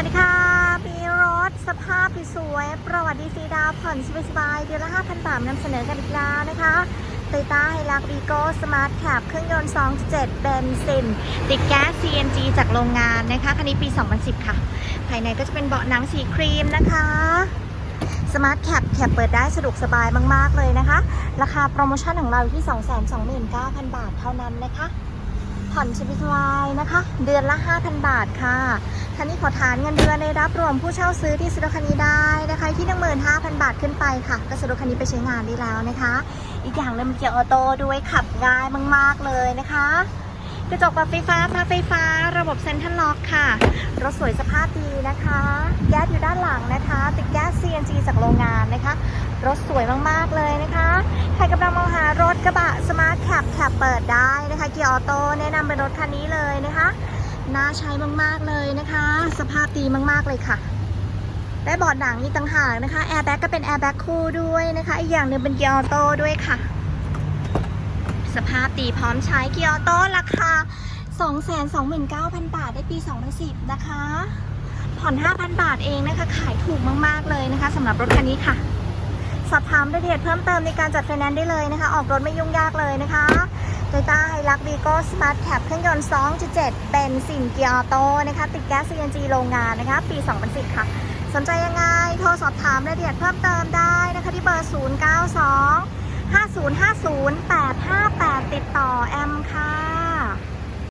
วัสดีค่ะ มีรถสภาพสวย ประวัติดีฟรีดาวผ่อนสบายๆเดือนละ5,000บาทนำเสนอกันอีกแล้วนะคะโตโยต้าไฮรักวีโก้สมาร์ทแคปเครื่องยนต์ 2.7 เบนซิน ติดแก๊ส CNG จากโรงงานนะคะ คันนี้ปี 2010 ค่ะ ภายในก็จะเป็นเบาะหนังสีครีมนะคะสมาร์ทแคปแคปเปิดได้สะดวกสบายมาก ๆ เลยนะคะ ราคาโปรโมชั่นของเราอยู่ที่ 229,000 บาทเท่านั้นนะคะ ผ่อนชีวิตวายนะคะ เดือนละ 5,000 บาทค่ะคันนี้ขอฐานเงินเดือนในรับรวมผู้เช่าซื้อที่ซื้อรคันนี้ได้นะคะ ที่ 15,000 บาทขึ้นไปค่ะ ก็ซื้อรคันนี้ไปใช้งานได้แล้วนะคะ อีกอย่างเลยมันเกียร์ออโต้ด้วยขับง่ายมาก ๆ เลยนะคะกระจกปรับไฟฟ้าพาไฟฟ้า ระบบเซ็นทรัลล็อกค่ะ รถสวยสภาพดีนะคะ แก๊สอยู่ด้านหลังนะคะ ติดแก๊ส CNG จากโรงงานนะคะ รถสวยมากๆเลยนะคะ ใครกำลังมองหารถกระบะสมาร์ทแคปแคปเปิดได้ เกียร์ออโต้แนะนำเป็นรถคันนี้เลยนะคะ น่าใช้มากๆเลยนะคะ สภาพดีมากๆเลยค่ะ ได้เบาะหนังอีกต่างหากนะคะแอร์แบ็กก็เป็นแอร์แบ็กคู่ด้วยนะคะ อีกอย่างหนึ่งเป็นเกียร์ออโต้ด้วยค่ะ สภาพดีพร้อมใช้เกียร์ออโต้ราคา 229,000 บาทได้ปี 2010 นะคะ ผ่อน 5,000 บาทเองนะคะ ขายถูกมากๆเลยนะคะสำหรับรถคันนี้ค่ะสอบถามรายละเอียดเพิ่มเติมในการจัดไฟแนนซ์ได้เลยนะคะ ออกรถไม่ยุ่งยากเลยนะคะ โตโยต้าไฮรักวีโก้สมาร์ทแคปเครื่องยนต์ 2.7 เป็นสินเกียร์ออโต้นะคะ ติดแก๊ส CNG โรงงานนะคะ ปี 2010 ค่ะ สนใจยังไง โทรสอบถามรายละเอียดเพิ่มเติมได้นะคะ ที่เบอร์ 092 5050 858 ติดต่อแอมค่ะ